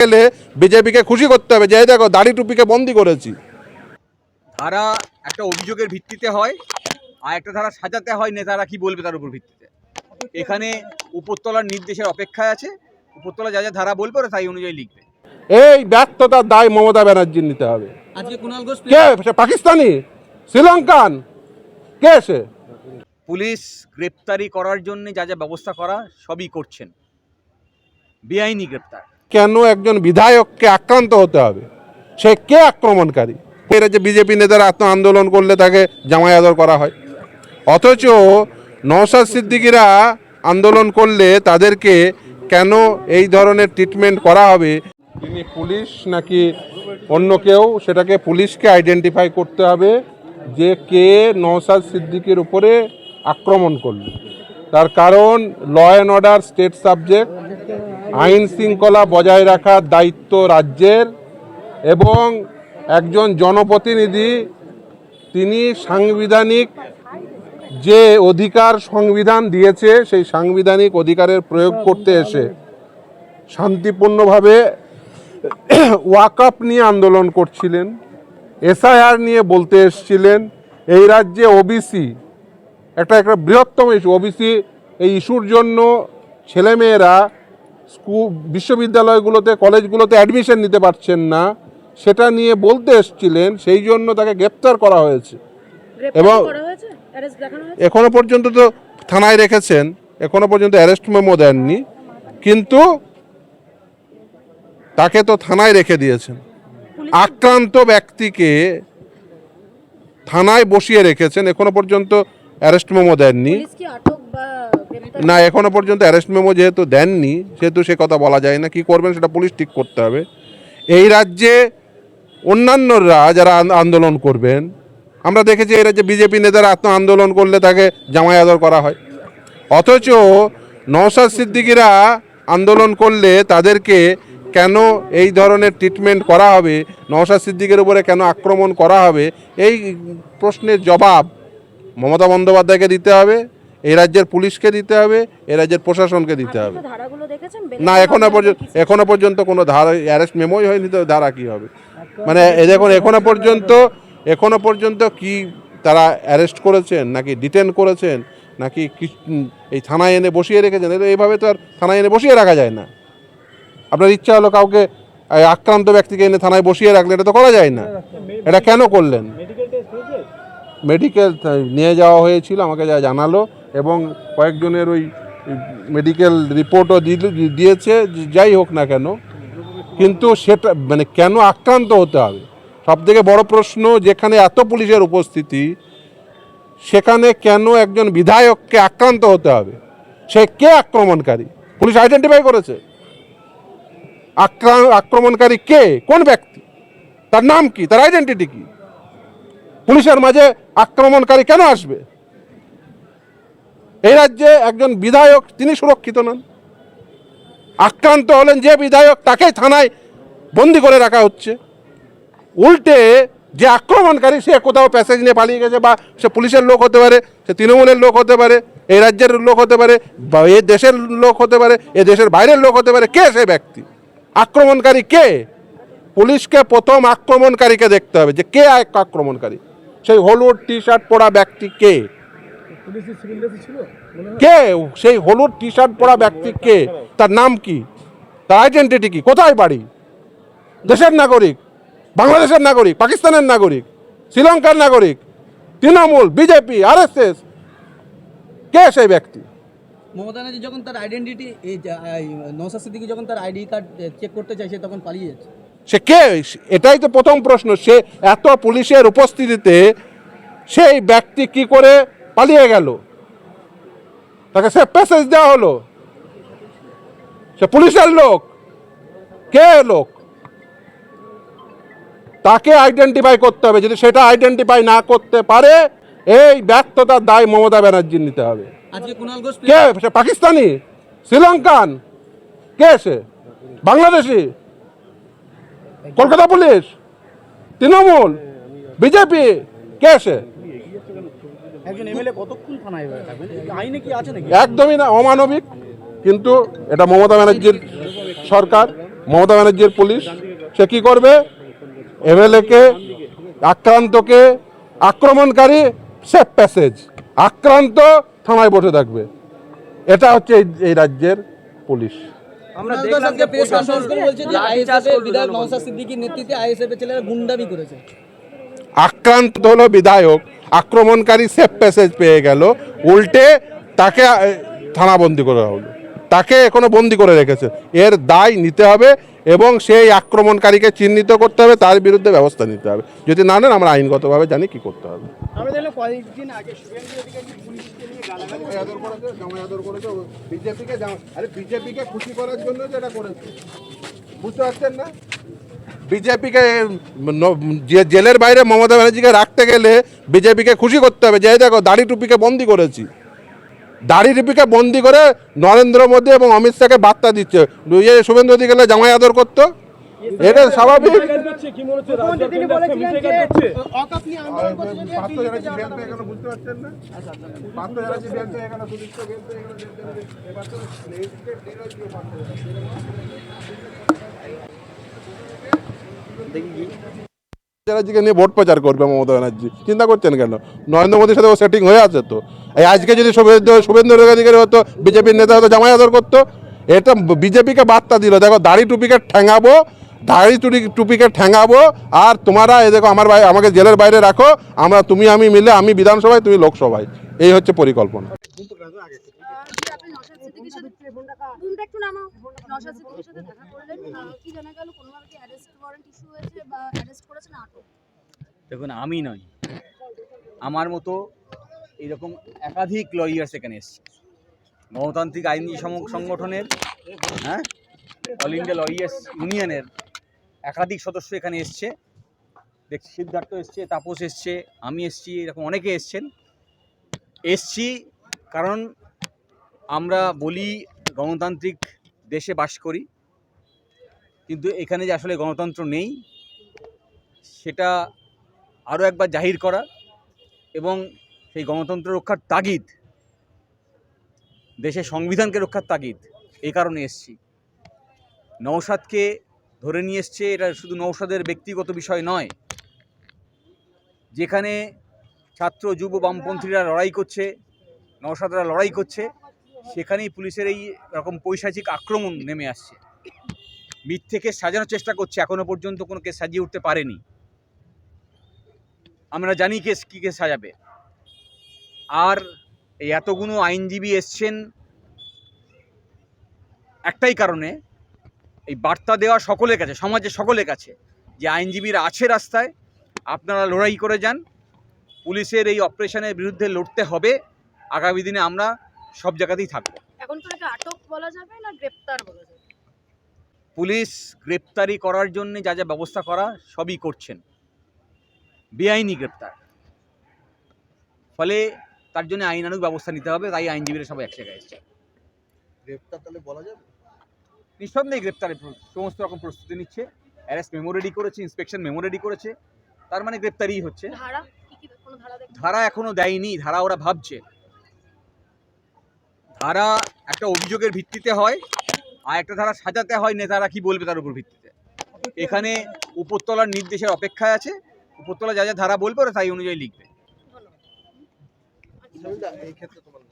গেলে বিজেপিকে খুশি করতে হবে যে দেখো দাড়ি টুপিকে বন্দি করেছি। ধারা একটা অভিযোগের ভিত্তিতে হয় আর একটা ধারা সাজাতে হয় নেতারা কি বলবে তার উপর ভিত্তিতে। এখানে উপরতলার নির্দেশের অপেক্ষায় আছে উপরতলা যা যা ধারা বলবে ওরা তাই অনুযায়ী লিখবে। এই ব্যর্থতার দায় মমতা ব্যানার্জির নিতে হবে। আজকে কুণাল ঘোষ কে? সে পাকিস্তানি? শ্রীলঙ্কান? কে সে? পুলিশ গ্রেপ্তারি করার জন্য যা যা ব্যবস্থা করা সবই করছেন। বেআইনি গ্রেপ্তার। কেন একজন বিধায়ককে আক্রান্ত হতে হবে? সে কে আক্রমণকারী? এরা যে বিজেপি নেতারা আত্ম আন্দোলন করলে তাকে জামাই আদর করা হয়। অথচ নওশাদ সিদ্দিকিরা আন্দোলন করলে তাদেরকে কেন এই ধরনের ট্রিটমেন্ট করা হবে? তিনি পুলিশ নাকি অন্য কেউ? সেটাকে পুলিশকে আইডেন্টিফাই করতে হবে যে কে নওশাদ সিদ্দিকির উপরে আক্রমণ করল। তার কারণ law and order state subject আইন শৃঙ্খলা বজায় রাখার দায়িত্ব রাজ্যের এবং একজন জনপ্রতিনিধি, তিনি সাংবিধানিক যে অধিকার সংবিধান দিয়েছে, সেই সাংবিধানিক অধিকারের প্রয়োগ করতে এসে শান্তিপূর্ণভাবে ওয়াকআপ নিয়ে আন্দোলন করছিলেন, এসআইআর নিয়ে বলতে এসছিলেন। এই রাজ্যে ওবিসি, একটা একটা বৃহত্তম ইস্যু, ওবিসি এই ইস্যুর জন্য ছেলেমেয়েরা স্কুল বিশ্ববিদ্যালয়গুলোতে কলেজগুলোতে অ্যাডমিশন নিতে পারছেন না। সেটা নিয়ে বলতে এসছিলেন সেই জন্য তাকে গ্রেপ্তার করা হয়েছে। এবং এখনও পর্যন্ত তো থানায় রেখেছেন এখনও পর্যন্ত অ্যারেস্ট মেমো দেননি। কিন্তু তাকে তো থানায় রেখে দিয়েছেন। আক্রান্ত ব্যক্তিকে থানায় বসিয়ে রেখেছেন এখনও পর্যন্ত অ্যারেস্ট মেমো দেননি। না, এখনও পর্যন্ত অ্যারেস্ট মেমো যেহেতু দেননি, সেহেতু সে কথা বলা যায় না। কি করবেন সেটা পুলিশ ঠিক করতে হবে। এই রাজ্যে অন্যান্যরা যারা আন্দোলন করবেন, আমরা দেখেছি এই রাজ্যে বিজেপি নেতারা আত্ম আন্দোলন করলে তাকে জামাই আদর করা হয়। অথচ নওশাদ সিদ্দিকিরা আন্দোলন করলে তাদেরকে কেন এই ধরনের ট্রিটমেন্ট করা হবে, নওশাদ সিদ্দিকের উপরে কেন আক্রমণ করা হবে, এই প্রশ্নের জবাব মমতা বন্দ্যোপাধ্যায়কে দিতে হবে। এই রাজ্যের পুলিশকে দিতে হবে এই রাজ্যের প্রশাসনকে দিতে হবে। তো ধারাগুলো দেখেছেন? না এখনও পর্যন্ত এখনও পর্যন্ত কোনো ধারা অ্যারেস্ট মেমোই হয়নি তো ধারা কী হবে? মানে এ দেখুন এখনও পর্যন্ত এখনও পর্যন্ত কি তারা অ্যারেস্ট করেছেন নাকি ডিটেন করেছেন নাকি কি- এই থানায় এনে বসিয়ে রেখেছেন? এটা এইভাবে তো আর থানায় এনে বসিয়ে রাখা যায় না। আপনার ইচ্ছা হলো কাউকে আক্রান্ত ব্যক্তিকে এনে থানায় বসিয়ে রাখলে এটা তো করা যায় না। এটা কেন করলেন? মেডিকেল নিয়ে যাওয়া হয়েছিল আমাকে যা জানালো। এবং কয়েকজনের ওই মেডিকেল রিপোর্টও দিয়েছে, যাই হোক না কেন। কিন্তু সেটা মানে কেন আক্রান্ত হতে হবে? সব থেকে বড় প্রশ্ন, যেখানে এত পুলিশের উপস্থিতি, সেখানে কেন একজন বিধায়ককে আক্রান্ত হতে হবে? সে কে আক্রমণকারী? পুলিশ আইডেন্টিফাই করেছে। আক্রা- আক্রমণকারী কে? কোন ব্যক্তি? তার নাম কি? তার আইডেন্টিটি কি? পুলিশের মাঝে আক্রমণকারী কেন আসবে? এই রাজ্যে একজন বিধায়ক, তিনি সুরক্ষিত নন। আক্রান্ত হলেন যে বিধায়ক তাকে থানায় বন্দি করে রাখা হচ্ছে। উল্টে যে আক্রমণকারী, সে কোথাও প্যাসেজ নিয়ে পালিয়ে গেছে বা সে পুলিশের লোক হতে পারে, সে তৃণমূলের লোক হতে পারে এই রাজ্যের লোক হতে পারে, বা এ দেশের লোক হতে পারে, এ দেশের বাইরের লোক হতে পারে, কে সে ব্যক্তি? আক্রমণকারী কে? পুলিশকে প্রথম আক্রমণকারীকে দেখতে হবে যে কে আক্রমণকারী? সেই হলুদ টি শার্ট পরা ব্যক্তি কে? কে? সেই হলুদ টি শার্ট পরা ব্যক্তি কে? তার নাম কি? তার আইডেন্টিটি কি? কোথায় বাড়ি? দেশের নাগরিক বাংলাদেশের নাগরিক পাকিস্তানের নাগরিক শ্রীলঙ্কার নাগরিক তৃণমূল বিজেপি আরএসএস কে সেই ব্যক্তি? মমতা ব্যানার্জি যখন তার আইডেন্টিটি নওশাদ সিদ্দিকী যখন তার আইডি কার্ড চেক করতে চাইছে তখন পালিয়ে যাচ্ছে। সে কে? এটাই তো প্রথম প্রশ্ন। সে এত পুলিশের উপস্থিতিতে সেই ব্যক্তি কি করে পালিয়ে গেল। তাকে সে প্যাসেজ দেওয়া হলো। সে পুলিশের লোক। কে লোক? তাকে আইডেন্টিফাই করতে হবে। যদি সেটা আইডেন্টিফাই না করতে পারে এই ব্যর্থতার দায় মমতা ব্যানার্জির নিতে হবে। কে? সে পাকিস্তানি? শ্রীলঙ্কান? কে সে? বাংলাদেশি? কলকাতা পুলিশ? তৃণমূল? বিজেপি? কে সে? একজন এমএলএ কতক্ষণ থানায় থাকবেন? আইনে কি আছে নাকি? একদমই না অমানবিক কিন্তু এটা মমতা ব্যানার্জির সরকার মমতা ব্যানার্জির পুলিশ। সে কি করবে? এমএলএকে আক্রান্তকে আক্রমণকারী সেফ প্যাসেজ আক্রান্ত থানায় বসে থাকবে। এটা হচ্ছে এই- এই রাজ্যের পুলিশ। আমরা দেখলাম যে প্রেস কনফারেন্স করে বলছে যে আইএসএফ বিধায়ক নওশাদ সিদ্দিকীর নেতৃত্বে আইএসএফ এর ছেলেরা গুন্ডামি করেছে। আক্রান্ত হলো বিধায়ক আক্রমণকারী সেফ প্যাসেজ পেয়ে গেল। উল্টে তাকে থানাবন্দি করা হলো। তাকে এখনও বন্দি করে রেখেছে। এর দায় নিতে হবে এবং সেই আক্রমণকারীকে চিহ্নিত করতে হবে তার বিরুদ্ধে ব্যবস্থা নিতে হবে। যদি না নেন আমরা আইনগতভাবে জানি কি করতে হবে। আমরা দেখলাম কয়েকদিন আগে শুভেন্দু অধিকারী পুলিশকে নিয়ে গালাগালি বিজেপিকে আরে বিজেপিকে খুশি করার জন্য যেটা করেছে। বুঝতে পারছেন না? বিজেপিকে জেলের বাইরে মমতা ব্যানার্জিকে রাখতে গেলে বিজেপিকে খুশি করতে হবে। যে দেখো, দাড়ি টুপিকে বন্দি করেছি। দাড়ি টুপিকে বন্দি করে নরেন্দ্র মোদী এবং অমিত শাহকে বার্তা দিচ্ছে। ইয়ে শুভেন্দু অধিকারে জামাই আদর করতো? এটা স্বাভাবিক। তিনি বলেছিলেন যে অকাপ নিয়ে আন্দোলন করছে যে দিল্লিতে যাওয়ার কথা বলেছে। বুঝতে ব্যানার্জিকে নিয়ে ভোট প্রচার করবে মমতা ব্যানার্জি, চিন্তা করছেন কেন? নরেন্দ্র মোদীর সাথে ও সেটিং হয়ে আছে তো। এই আজকে যদি শুভেন্দু শুভেন্দু অধিকারী হতো, বিজেপির নেতা হতো, জামাই আদর করতো, এটা বিজেপিকে বার্তা দিল, দেখো, দাড়ি টুপিকে ঠেঙাবো, দাড়ি টুপি টুপিকে ঠেঙাবো, আর তোমরা, এই দেখো, আমার আমাকে জেলের বাইরে রাখো, আমরা, তুমি, আমি মিলে, আমি বিধানসভায়, তুমি লোকসভায়। এই হচ্ছে পরিকল্পনা। দেখুন আমি নই। আমার মতো এরকম একাধিক লয়ার্স এখানে এসছে। গণতান্ত্রিক আইনজীবী সংগঠনের হ্যাঁ? অল ইন্ডিয়া লয়ার্স ইউনিয়নের একাধিক সদস্য এখানে এসছে। দেখছি সিদ্ধার্থ এসছে তাপস এসছে আমি এসছি এরকম অনেকে এসছেন। এসছি কারণ আমরা বলি গণতান্ত্রিক দেশে বাস করি, কিন্তু এখানে যে আসলে গণতন্ত্র নেই, সেটা আরও একবার জাহির করা এবং সেই গণতন্ত্র রক্ষার তাগিদ, দেশের সংবিধানকে রক্ষার তাগিদ এই কারণে এসছি। নৌসাদকে ধরে নিয়ে এসছে, এটা শুধু নৌসাদের ব্যক্তিগত বিষয় নয়, যেখানে ছাত্র, যুব, বামপন্থীরা লড়াই করছে নৌসাদরা লড়াই করছে, সেখানেই পুলিশের এই রকম পৈশাচিক আক্রমণ নেমে আসছে। মিথ্যেকে সাজানোর চেষ্টা করছে, এখনও পর্যন্ত কোনো কেস সাজিয়ে উঠতে পারেনি। আমরা জানি কেস কী কেস সাজাবে। আর এই এতগুলো আইনজীবী এসছেন, একটাই কারণে এই বার্তা দেওয়া সকলের কাছে, সমাজের সকলের কাছে যে আইনজীবীরা আছে রাস্তায়, আপনারা লড়াই করে যান পুলিশের এই অপারেশনের বিরুদ্ধে লড়তে হবে। আগামী দিনে আমরা সব জায়গাতেই থাকব। এখন তো এটাকে আটক বলা যাবে না গ্রেপ্তার বলা যাবে? পুলিশ গ্রেপ্তারি করার জন্য যা যা ব্যবস্থা করা সবই করছেন। বেআইনি গ্রেপ্তার। ফলে তার জন্য আইনানুগ ব্যবস্থা নিতে হবে তাই আইনজীবীরা সবাই এক জায়গায় এসছে। গ্রেপ্তার তাহলে বলা যাবে? নিঃসন্দেহে গ্রেপ্তারের সমস্ত রকম প্রস্তুতি নিচ্ছে। অ্যারেস্ট মেমো রেডি করেছে ইন্সপেকশন মেমো রেডি করেছে। তার মানে গ্রেপ্তারিই হচ্ছে। ধারা এখনও দেয়নি ধারা ওরা ভাবছে। ধারা একটা অভিযোগের ভিত্তিতে হয় আর একটা ধারা সাজাতে হয় নেতারা কি বলবে তার উপর ভিত্তিতে। এখানে উপরতলার নির্দেশের অপেক্ষায় আছে উপরতলা যা যা ধারা বলবে ওরা তাই অনুযায়ী লিখবে। এই ক্ষেত্রে তোমার